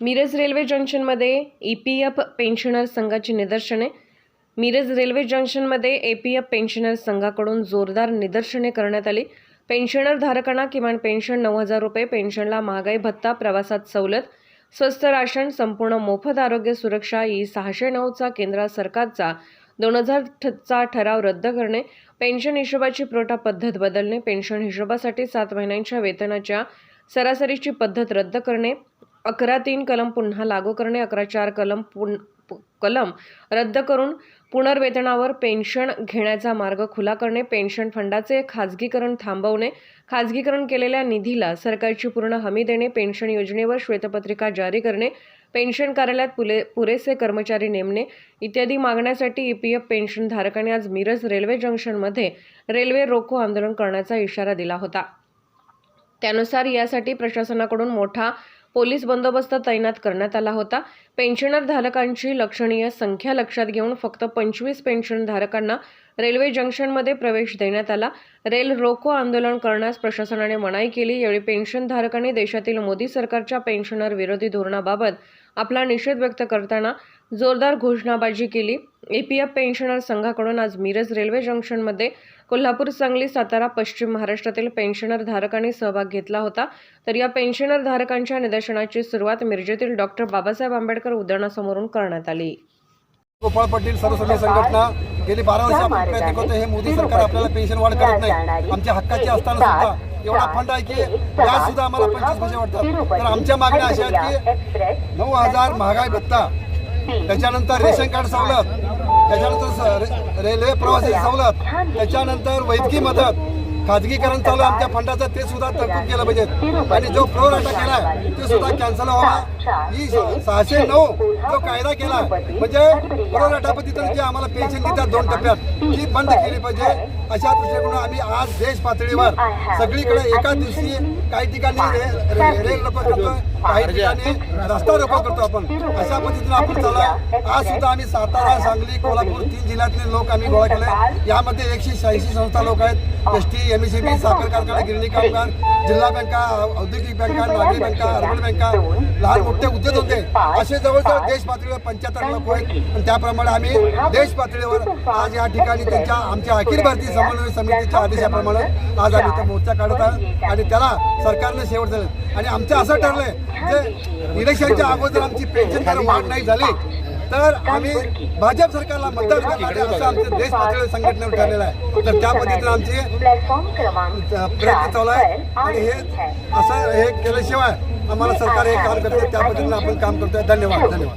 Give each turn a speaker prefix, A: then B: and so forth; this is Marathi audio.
A: मिरज रेल्वे जंक्शनमध्ये ई पी एफ पेन्शनर संघाची निदर्शने. मिरज रेल्वे जंक्शनमध्ये ए पी एफ पेन्शनर संघाकडून जोरदार निदर्शने करण्यात आली. पेन्शनर धारकांना किमान पेन्शन नऊ हजार रुपये पेन्शनला महागाई भत्ता प्रवासात सवलत स्वस्त राशन संपूर्ण मोफत आरोग्य सुरक्षा ई सहाशे नऊचा केंद्र सरकारचा दोन हजार चा ठराव रद्द करणे पेन्शन हिशोबाची पुरवठा पद्धत बदलणे पेन्शन हिशोबासाठी सात महिन्यांच्या वेतनाच्या सरासरीची पद्धत रद्द करणे अकरा तीन कलम पुन्हा लागू करणे अकरा चार कलम पुन कलम रद्द करून पुनर्वेतनावर पेन्शन घेण्याचा मार्ग खुला करणे पेन्शन फंडाचे खाजगीकरण थांबवणे खाजगीकरण केलेल्या निधीला सरकारची पूर्ण हमी देणे पेन्शन योजनेवर श्वेतपत्रिका जारी करणे पेन्शन कार्यालयात पुले पुरेसे कर्मचारी नेमणे इत्यादी मागण्यासाठी ई पी एफ पेन्शनधारकांनी आज मिरज रेल्वे जंक्शनमध्ये रेल्वे रोको आंदोलन करण्याचा इशारा दिला होता. त्यानुसार यासाठी प्रशासनाकडून मोठा पोलीस बंदोबस्त तैनात करण्यात आला होता. पेन्शनर धारकांची लक्षणीय संख्या लक्षात घेऊन फक्त पंचवीस पेन्शन धारकांना रेल्वे जंक्शनमध्ये प्रवेश देण्यात आला. रेल रोको आंदोलन करण्यास प्रशासनाने मनाई केली. यावेळी पेन्शनधारकांनी देशातील मोदी सरकारच्या पेन्शनर विरोधी धोरणाबाबत आपला निषेध व्यक्त करताना जोरदार घोषणाबाजी केली. एपीएफ पेन्शनर संघाकडून आज मिरज रेल्वे जंक्शनमध्ये कोल्हापूर सांगली सातारा पश्चिम महाराष्ट्रातील पेन्शनर धारकांनी सहभाग घेतला होता. तर या पेन्शनर धारकांच्या निदर्शनाची सुरुवात मिरजेतील डॉक्टर बाबासाहेब आंबेडकर उद्यानासमोरून करण्यात आली.
B: गोपाळ पाटील सर्वसमाज संघटना गेली बारा वर्ष आपण प्रयत्न करतो हे मोदी सरकार आपल्याला पेन्शन वाढ करत नाही. आमच्या हक्काची असताना सुद्धा एवढा फंड आहे की त्यात सुद्धा आम्हाला पंचवीस पैसे वाटतात. तर आमच्या मागण्या अशा आहेत की नऊ हजार महागाई भत्ता. त्याच्यानंतर रेशन कार्ड सवलत. त्याच्यानंतर रेल्वे प्रवासी सवलत. त्याच्यानंतर वैद्यकीय मदत. खाजगीकरण चालू आमच्या फंडाचं ते सुद्धा तरतूद केलं पाहिजे. आणि जो फ्लोर अटॅक केलाय ते सुद्धा कॅन्सल व्हावा. ही सहाशे नऊ जो कायदा केला म्हणजे अटॅक पद्धतीनं जे आम्हाला पेन्शन देतात दोन टप्प्यात. ती बंद केली पाहिजे. अशा दृष्टीकडून आम्ही आज देश पातळीवर सगळीकडे एका दिवशी काही ठिकाणी रेल काही ठिकाणी रस्ता रोको करतो आपण. अशा पद्धतीने आपण चालला आज सुद्धा आम्ही सातारा सांगली कोल्हापूर तीन जिल्ह्यातले लोक आम्ही गोळा केले यामध्ये एकशे शहाऐंशी संस्था लोक आहेत. एस टी एम साखर कारखाना गिरणी कामगार जिल्हा बँका औद्योगिक बँका नागरी बँका अर्बन बँका लहान मोठे उद्योग होते असे जवळजवळ देश पातळीवर पंच्याहत्तर लोक आहेत. आणि त्याप्रमाणे आम्ही देश पातळीवर आज या ठिकाणी त्यांच्या आमच्या अखिल भारतीय समन्वय समितीच्या आदेशाप्रमाणे आज आम्ही इथं मोर्चा काढत आहोत. आणि त्याला सरकारने शेवट दिलं आणि आमचं असं ठरलंय जे इलेक्शनच्या अगोदर आमची पेन्शन जर वाढ नाही झाली तर आम्ही भाजप सरकारला मतदान करणार आहे असं आमचं देश पातळीवर संघटनेवर ठरलेलं आहे. तर त्या पद्धतीनं आमची प्रयत्न चालू आहे. आणि हे असं हे केल्याशिवाय आम्हाला सरकार हे काम करते त्या पद्धतीनं आपण काम करतोय. धन्यवाद धन्यवाद.